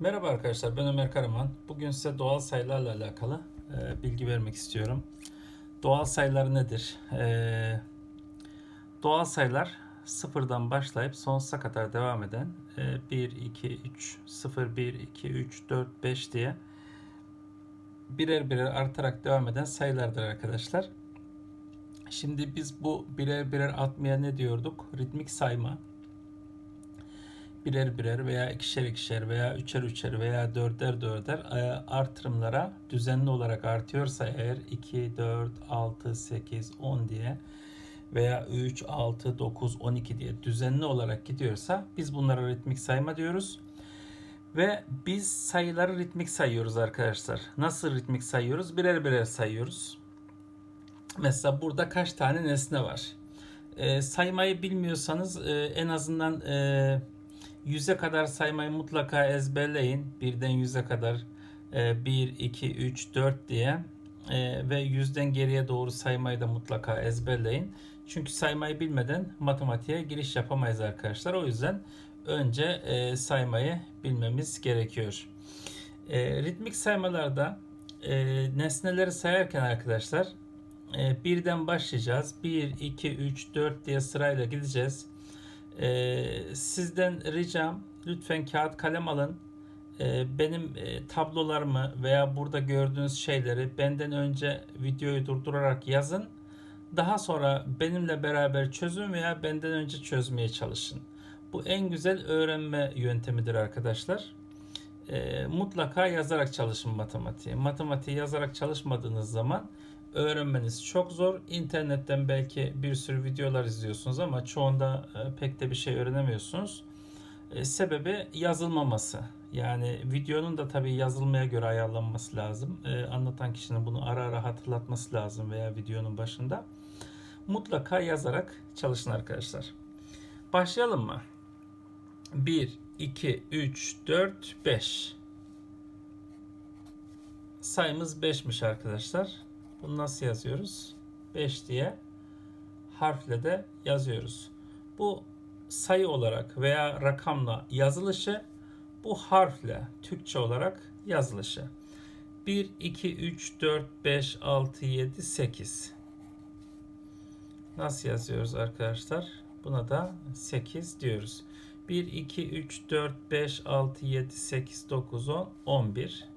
Merhaba arkadaşlar, ben Ömer Karaman. Bugün size doğal sayılarla alakalı e, bilgi vermek istiyorum. Doğal sayılar nedir? E, doğal sayılar sıfırdan başlayıp sonsuza kadar devam eden e, 1, 2, 3, 0, 1, 2, 3, 4, 5 diye birer birer artarak devam eden sayılardır arkadaşlar. Şimdi biz bu birer birer artmaya ne diyorduk? Ritmik sayma birer birer veya ikişer ikişer veya üçer üçer veya dörder dörder e, artırımlara düzenli olarak artıyorsa eğer 2, 4, 6, 8, 10 diye veya 3, 6, 9, 12 diye düzenli olarak gidiyorsa biz bunlara ritmik sayma diyoruz. Ve biz sayıları ritmik sayıyoruz arkadaşlar. Nasıl ritmik sayıyoruz? Birer birer sayıyoruz. Mesela burada kaç tane nesne var? E, saymayı bilmiyorsanız e, en azından e, 100'e kadar saymayı mutlaka ezberleyin. Birden 100'e kadar 1, 2, 3, 4 diye e, ve yüzden geriye doğru saymayı da mutlaka ezberleyin. Çünkü saymayı bilmeden matematiğe giriş yapamayız arkadaşlar. O yüzden önce e, saymayı bilmemiz gerekiyor. E, ritmik saymalarda nesneleri sayarken arkadaşlar birden başlayacağız. 1, 2, 3, 4 diye sırayla gideceğiz. Ee, sizden ricam lütfen kağıt kalem alın. Ee, benim e, tablolarımı veya burada gördüğünüz şeyleri benden önce videoyu durdurarak yazın. Daha sonra benimle beraber çözün veya benden önce çözmeye çalışın. Bu en güzel öğrenme yöntemidir arkadaşlar. E, mutlaka yazarak çalışın matematiği. Matematiği yazarak çalışmadığınız zaman öğrenmeniz çok zor. İnternetten belki bir sürü videolar izliyorsunuz ama çoğunda e, pek de bir şey öğrenemiyorsunuz. E, sebebi yazılmaması. Yani videonun da tabii yazılmaya göre ayarlanması lazım. E, anlatan kişinin bunu ara ara hatırlatması lazım veya videonun başında. Mutlaka yazarak çalışın arkadaşlar. Başlayalım mı? 1, 2, 3, 4, 5. Sayımız 5'miş arkadaşlar. Bunu nasıl yazıyoruz? 5 diye harfle de yazıyoruz. Bu sayı olarak veya rakamla yazılışı, bu harfle Türkçe olarak yazılışı. 1, 2, 3, 4, 5, 6, 7, 8. Nasıl yazıyoruz arkadaşlar? Buna da 8 diyoruz. 1, 2, 3, 4, 5, 6, 7, 8, 9, 10, 11.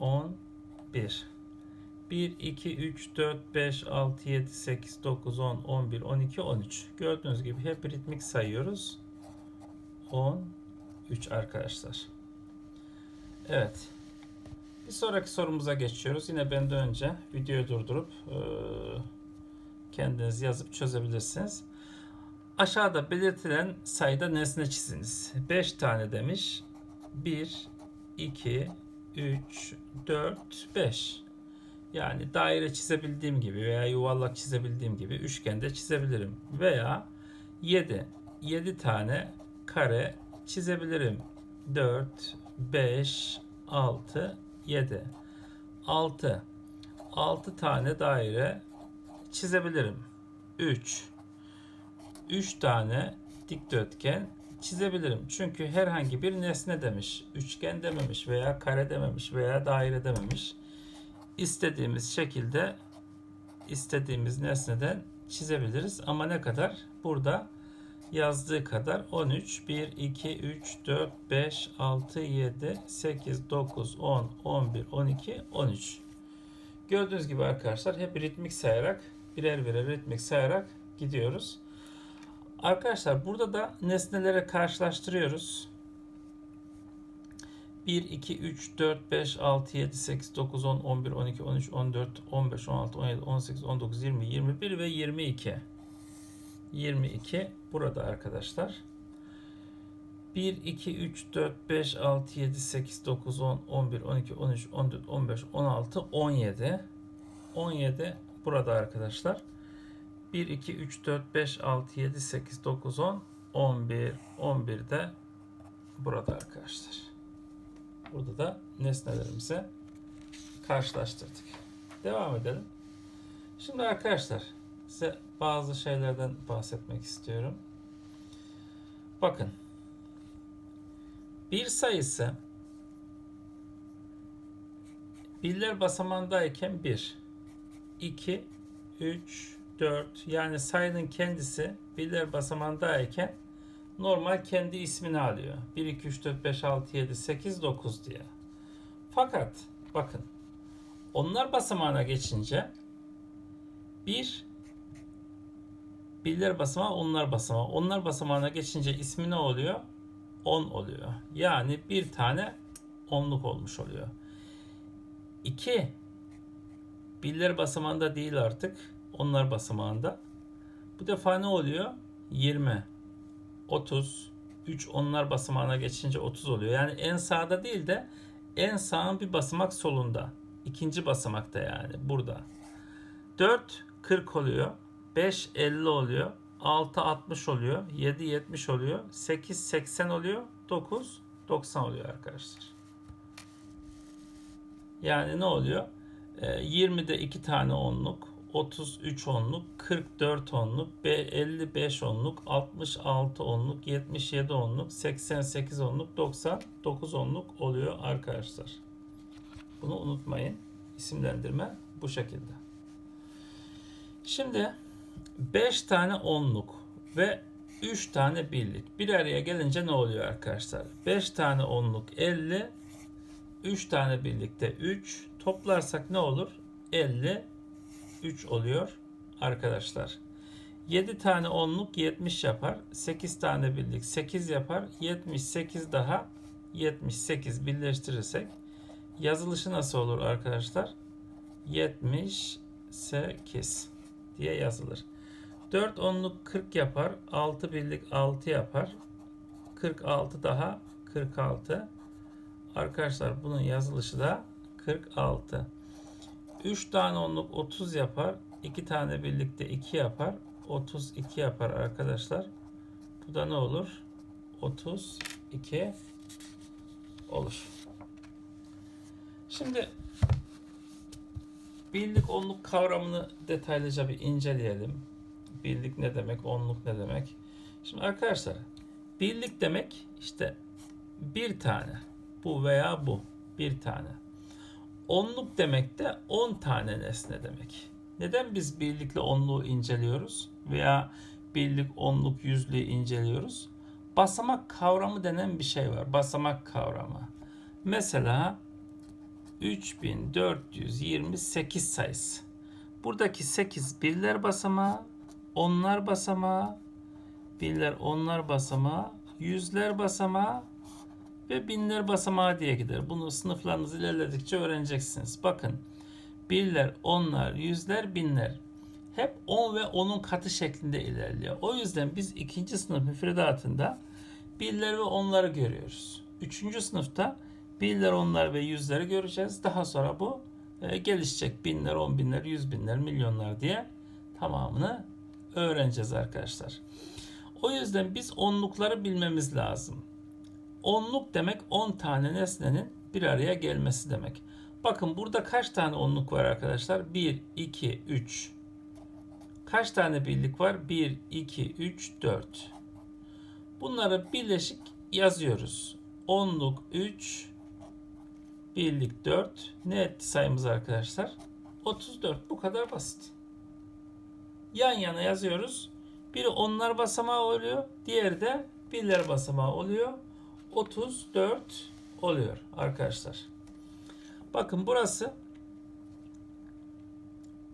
10, 1. 1, 2, 3, 4, 5, 6, 7, 8, 9, 10, 11, 12, 13. Gördüğünüz gibi hep ritmik sayıyoruz. 13 arkadaşlar. Evet. Bir sonraki sorumuza geçiyoruz. Yine benden önce videoyu durdurup kendiniz yazıp çözebilirsiniz. Aşağıda belirtilen sayıda nesne çiziniz. 5 tane demiş. 1, 2, 3, 4, 5. Yani daire çizebildiğim gibi veya yuvarlak çizebildiğim gibi üçgen de çizebilirim. Veya 7. 7 tane kare çizebilirim. 4, 5, 6, 7. 6. 6 tane daire çizebilirim. 3. 3 tane dikdörtgen çizebilirim. Çünkü herhangi bir nesne demiş. Üçgen dememiş veya kare dememiş veya daire dememiş. İstediğimiz şekilde istediğimiz nesneden çizebiliriz. Ama ne kadar? Burada yazdığı kadar 13, 1, 2, 3, 4, 5, 6, 7, 8, 9, 10, 11, 12, 13. Gördüğünüz gibi arkadaşlar hep ritmik sayarak birer birer ritmik sayarak gidiyoruz. Arkadaşlar burada da nesnelere karşılaştırıyoruz. 1, 2, 3, 4, 5, 6, 7, 8, 9, 10, 11, 12, 13, 14, 15, 16, 17, 18, 19, 20, 21 ve 22. 22 burada arkadaşlar. 1, 2, 3, 4, 5, 6, 7, 8, 9, 10, 11, 12, 13, 14, 15, 16, 17. 17 burada arkadaşlar. 1, 2, 3, 4, 5, 6, 7, 8, 9, 10, 11. 11 de burada arkadaşlar. Burada da nesnelerimizi karşılaştırdık. Devam edelim. Şimdi arkadaşlar size bazı şeylerden bahsetmek istiyorum. Bakın. bir sayısı birler basamağındayken 1, 2, 3, 4 yani sayının kendisi birler basamağındayken normal kendi ismini alıyor. 1, 2, 3, 4, 5, 6, 7, 8, 9 diye. Fakat bakın onlar basamağına geçince 1 birler basamağı onlar basamağı. Onlar basamağına geçince ismi ne oluyor? 10 oluyor. Yani bir tane onluk olmuş oluyor. 2 birler basamağında değil artık. Onlar basamağında. Bu defa ne oluyor? 20 30 3 onlar basamağına geçince 30 oluyor. Yani en sağda değil de en sağın bir basamak solunda. İkinci basamakta yani burada. 4 40 oluyor. 5 50 oluyor. 6 60 oluyor. 7 70 oluyor. 8 80 oluyor. 9 90 oluyor arkadaşlar. Yani ne oluyor? Ee, 20'de 2 tane onluk, 33 onluk, 44 onluk, 55 onluk, 66 onluk, 77 onluk, 88 onluk, 99 onluk oluyor arkadaşlar. Bunu unutmayın. İsimlendirme bu şekilde. Şimdi 5 tane onluk ve 3 tane birlik. Bir araya gelince ne oluyor arkadaşlar? 5 tane onluk 50, 3 tane birlikte 3. Toplarsak ne olur? 50 3 oluyor arkadaşlar. 7 tane onluk 70 yapar. 8 tane birlik 8 yapar. 78 daha 78 birleştirirsek yazılışı nasıl olur arkadaşlar? 78 diye yazılır. 4 onluk 40 yapar. 6 birlik 6 yapar. 46 daha 46. Arkadaşlar bunun yazılışı da 46. 3 tane onluk 30 yapar. 2 tane birlikte 2 yapar. 32 yapar arkadaşlar. Bu da ne olur? 32 olur. Şimdi birlik onluk kavramını detaylıca bir inceleyelim. Birlik ne demek, onluk ne demek? Şimdi arkadaşlar birlik demek işte bir tane. Bu veya bu. Bir tane. Onluk demek de 10 tane nesne demek. Neden biz birlikle onluğu inceliyoruz? Veya birlik, onluk, yüzlüğü inceliyoruz? Basamak kavramı denen bir şey var. Basamak kavramı. Mesela 3428 sayısı. Buradaki 8 birler basamağı, onlar basamağı, birler onlar basamağı, yüzler basamağı ve binler basamağı diye gider. Bunu sınıflarınız ilerledikçe öğreneceksiniz. Bakın birler, onlar, yüzler, binler hep 10 ve 10'un katı şeklinde ilerliyor. O yüzden biz ikinci sınıf müfredatında birler ve onları görüyoruz. Üçüncü sınıfta birler, onlar ve yüzleri göreceğiz. Daha sonra bu e, gelişecek binler, on binler, yüz binler, milyonlar diye tamamını öğreneceğiz arkadaşlar. O yüzden biz onlukları bilmemiz lazım. Onluk demek 10 tane nesnenin bir araya gelmesi demek. Bakın burada kaç tane onluk var arkadaşlar? 1, 2, 3. Kaç tane birlik var? 1, 2, 3, 4. Bunları birleşik yazıyoruz. Onluk 3, birlik 4. Ne etti sayımız arkadaşlar? 34. Bu kadar basit. Yan yana yazıyoruz. Biri onlar basamağı oluyor. Diğeri de birler basamağı oluyor. 34 oluyor arkadaşlar. Bakın burası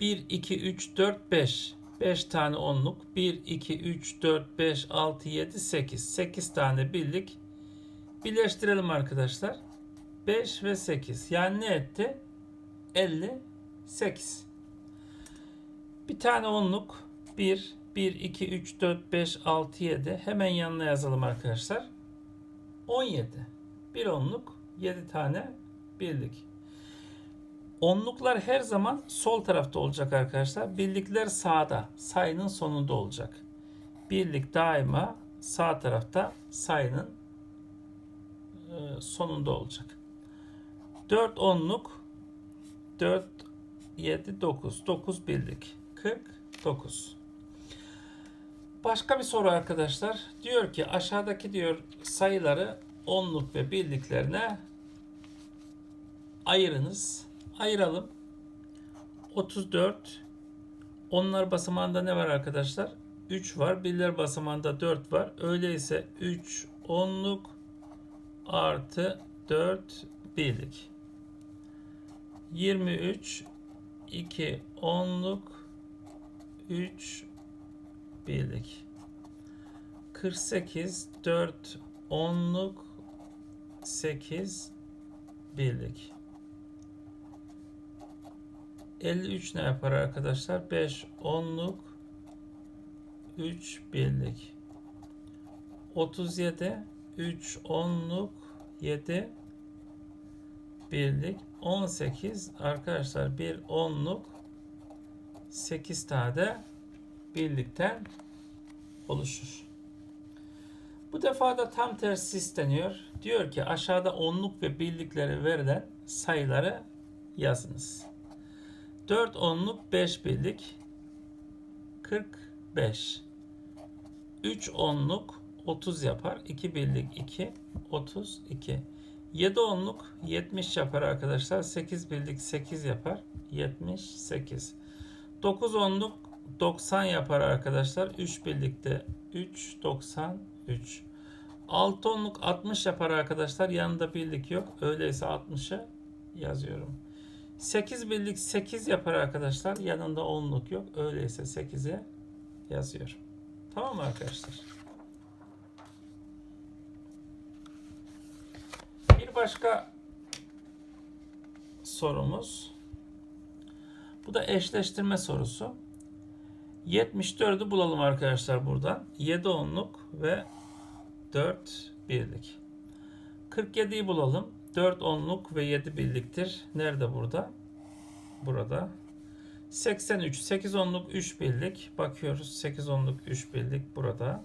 1, 2, 3, 4, 5. 5 tane onluk. 1, 2, 3, 4, 5, 6, 7, 8. 8 tane birlik. Birleştirelim arkadaşlar. 5 ve 8. Yani ne etti? 58. Bir tane onluk. 1, 1, 2, 3, 4, 5, 6, 7. Hemen yanına yazalım arkadaşlar. 17. Bir onluk 7 tane birlik. Onluklar her zaman sol tarafta olacak arkadaşlar. Birlikler sağda. Sayının sonunda olacak. Birlik daima sağ tarafta sayının e, sonunda olacak. 4 onluk 4 7 9 9 birlik 49 Başka bir soru arkadaşlar. Diyor ki aşağıdaki diyor sayıları onluk ve birliklerine ayırınız. Ayıralım. 34 onlar basamağında ne var arkadaşlar? 3 var. Birler basamağında 4 var. Öyleyse 3 onluk artı 4 birlik. 23 2 onluk 3 birlik. 48 4 onluk 8 birlik. 53 ne yapar arkadaşlar? 5 onluk 3 birlik. 37 3 onluk 7 birlik. 18 arkadaşlar 1 onluk 8 tane de birlikten oluşur. Bu defa da tam tersi isteniyor. Diyor ki aşağıda onluk ve birlikleri verilen sayıları yazınız. 4 onluk 5 birlik 45. 3 onluk 30 yapar. 2 birlik 2 32. 7 onluk 70 yapar arkadaşlar. 8 birlik 8 yapar. 78. 9 onluk 90 yapar arkadaşlar. 3 birlikte 3 93. 6 onluk 60 yapar arkadaşlar. Yanında birlik yok. Öyleyse 60'ı yazıyorum. 8 birlik 8 yapar arkadaşlar. Yanında onluk yok. Öyleyse 8'e yazıyorum. Tamam mı arkadaşlar? Bir başka sorumuz. Bu da eşleştirme sorusu. 74'ü bulalım arkadaşlar buradan. 7 onluk ve 4 birlik. 47'yi bulalım. 4 onluk ve 7 birliktir. Nerede burada? Burada. 83. 8 onluk 3 birlik. Bakıyoruz. 8 onluk 3 birlik burada.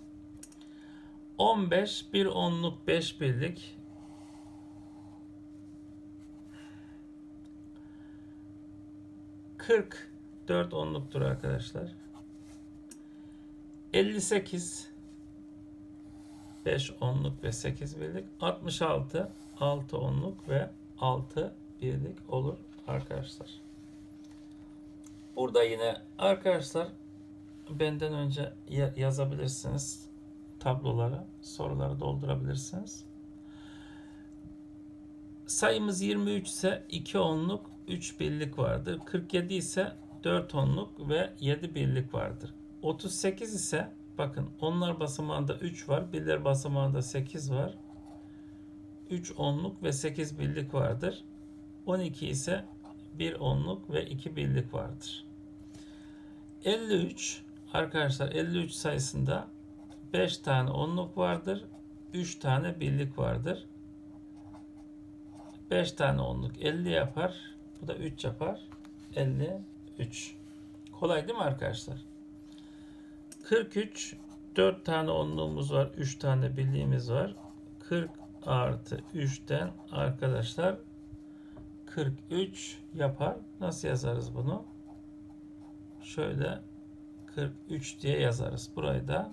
15. 1 onluk 5 birlik. Kırk dört onluktur arkadaşlar. 58 5 onluk ve 8 birlik. 66 6 onluk ve 6 birlik olur arkadaşlar. Burada yine arkadaşlar benden önce yazabilirsiniz tabloları, soruları doldurabilirsiniz. Sayımız 23 ise 2 onluk 3 birlik vardır. 47 ise 4 onluk ve 7 birlik vardır. 38 ise bakın onlar basamağında 3 var. Birler basamağında 8 var. 3 onluk ve 8 birlik vardır. 12 ise 1 onluk ve 2 birlik vardır. 53 arkadaşlar 53 sayısında 5 tane onluk vardır. 3 tane birlik vardır. 5 tane onluk 50 yapar. Bu da 3 yapar. 53. Kolay değil mi arkadaşlar? 43 4 tane onluğumuz var. 3 tane birliğimiz var. 40 artı 3'ten arkadaşlar 43 yapar. Nasıl yazarız bunu? Şöyle 43 diye yazarız. Burayı da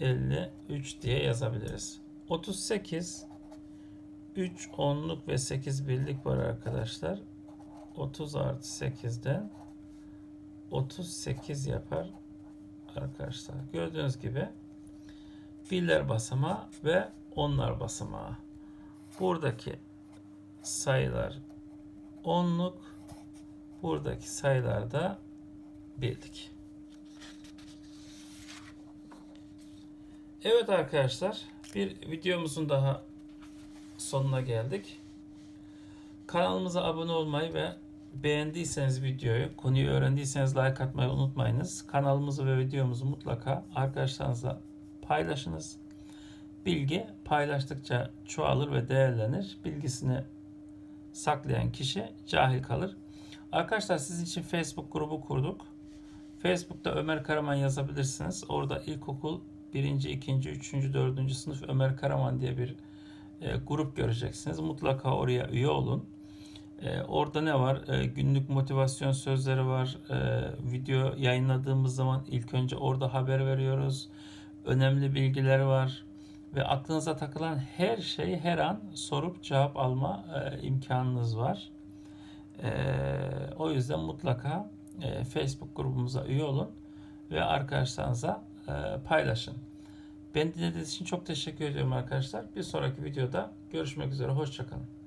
53 diye yazabiliriz. 38 3 onluk ve 8 birlik var arkadaşlar. 30 artı 8'den 38 yapar arkadaşlar. Gördüğünüz gibi birler basamağı ve onlar basamağı. Buradaki sayılar onluk, buradaki sayılar da birlik. Evet arkadaşlar, bir videomuzun daha sonuna geldik. Kanalımıza abone olmayı ve beğendiyseniz videoyu, konuyu öğrendiyseniz like atmayı unutmayınız. Kanalımızı ve videomuzu mutlaka arkadaşlarınızla paylaşınız. Bilgi paylaştıkça çoğalır ve değerlenir. Bilgisini saklayan kişi cahil kalır. Arkadaşlar sizin için Facebook grubu kurduk. Facebook'ta Ömer Karaman yazabilirsiniz. Orada ilkokul 1. 2. 3. 4. sınıf Ömer Karaman diye bir e, grup göreceksiniz. Mutlaka oraya üye olun. E, orada ne var? E, günlük motivasyon sözleri var. E, video yayınladığımız zaman ilk önce orada haber veriyoruz. Önemli bilgiler var ve aklınıza takılan her şeyi her an sorup cevap alma e, imkanınız var. E, o yüzden mutlaka e, Facebook grubumuza üye olun ve arkadaşlarınıza e, paylaşın. Beni dinlediğiniz için çok teşekkür ediyorum arkadaşlar. Bir sonraki videoda görüşmek üzere. Hoşçakalın.